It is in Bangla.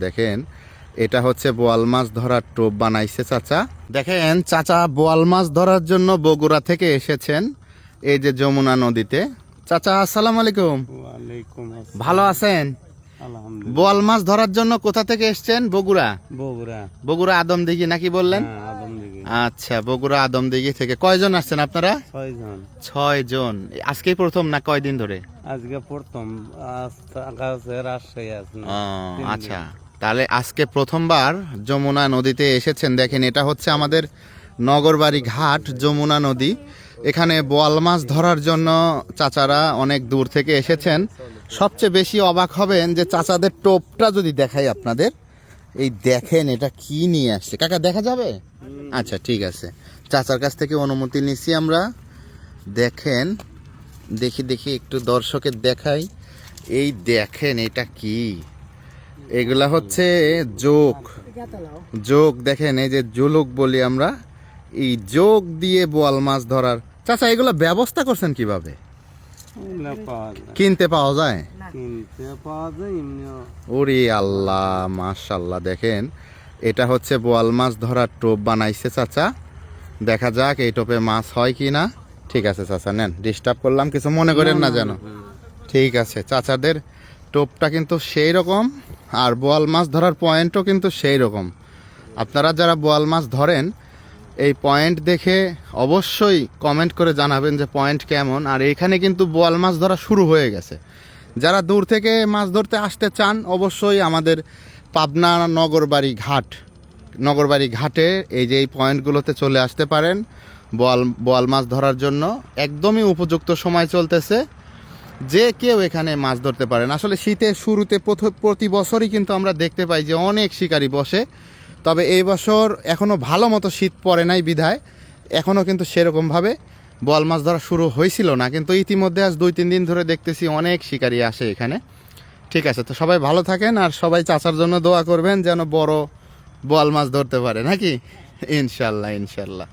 দেখেন এটা হচ্ছে বোয়াল মাছ ধরার টোপ বানাইছে চাচা। দেখেন চাচা বোয়াল মাছ ধরার জন্য বগুড়া থেকে এসেছেন এই যে যমুনা নদীতে। চাচা আসসালামু আলাইকুম। ভালো আছেন? বোয়াল মাছ ধরার জন্য কোথা থেকে এসেছেন? বগুড়া? বগুড়া। বগুড়া আদমদিঘি নাকি বললেন? হ্যাঁ আচ্ছা বগুড়া আদমদিঘি থেকে। কয়জন আসছেন আপনারা? ছয়জন। ছয় জন আজকেই প্রথম না কয়দিন ধরে? আজকে প্রথম আচ্ছা। তাহলে আজকে প্রথমবার যমুনা নদীতে এসেছেন। দেখেন, এটা হচ্ছে আমাদের নগরবাড়ি ঘাট, যমুনা নদী। এখানে বোয়াল মাছ ধরার জন্য চাচারা অনেক দূর থেকে এসেছেন। সবচেয়ে বেশি অবাক হবেন যে চাচাদের টোপটা যদি দেখাই আপনাদের। এই দেখেন, এটা কি নিয়ে আসছে? কাকা, দেখা যাবে? আচ্ছা ঠিক আছে। চাচার কাছ থেকে অনুমতি নিছি আমরা। দেখেন, দেখি দেখি, একটু দর্শকের দেখাই। এই দেখেন, এটা কি? এগুলা হচ্ছে যোগ। যোগ দেখেন এই যে জুলুক বলি আমরা এই যোগ দিয়ে বোয়াল মাছ ধরার। চাচা এগুলো ব্যবস্থা করছেন কীভাবে? কিনতে পাওয়া যায়? ওরে আল্লাহ মাশাল্লাহ দেখেন এটা হচ্ছে বোয়াল মাছ ধরার টোপ বানাইছে চাচা। দেখা যাক এই টোপে মাছ হয় কি না ঠিক আছে চাচা নেন ডিস্টার্ব করলাম কিছু মনে করেন না যেন। ঠিক আছে চাচাদের টোপটা কিন্তু সেই রকম। আর বোয়াল মাছ ধরার পয়েন্টও কিন্তু সেই রকম। আপনারা যারা বোয়াল মাছ ধরেন, এই পয়েন্ট দেখে অবশ্যই কমেন্ট করে জানাবেন যে পয়েন্ট কেমন। আর এখানে কিন্তু বোয়াল মাছ ধরা শুরু হয়ে গেছে। যারা দূর থেকে মাছ ধরতে আসতে চান, অবশ্যই আমাদের পাবনা নগরবাড়ি ঘাট, নগরবাড়ি ঘাটে এই যে এই পয়েন্টগুলোতে চলে আসতে পারেন। বোয়াল বোয়াল মাছ ধরার জন্য একদমই উপযুক্ত সময় চলতেছে। যে কেউ এখানে মাছ ধরতে পারেন। আসলে শীতের শুরুতে প্রতি বছরই কিন্তু আমরা দেখতে পাই যে অনেক শিকারি বসে। তবে এই বছর এখনও ভালো মতো শীত পড়ে নাই বিধায়। এখনও কিন্তু সেরকমভাবে বল মাছ ধরা শুরু হয়েছিল না। কিন্তু ইতিমধ্যে আজ দুই, তিন দিন ধরে দেখতেছি অনেক শিকারি আসে এখানে। ঠিক আছে, তো সবাই ভালো থাকেন আর সবাই চাচার জন্য দোয়া করবেন যেন বড় বল মাছ ধরতে পারে। নাকি? ইনশাল্লাহ ইনশাল্লাহ।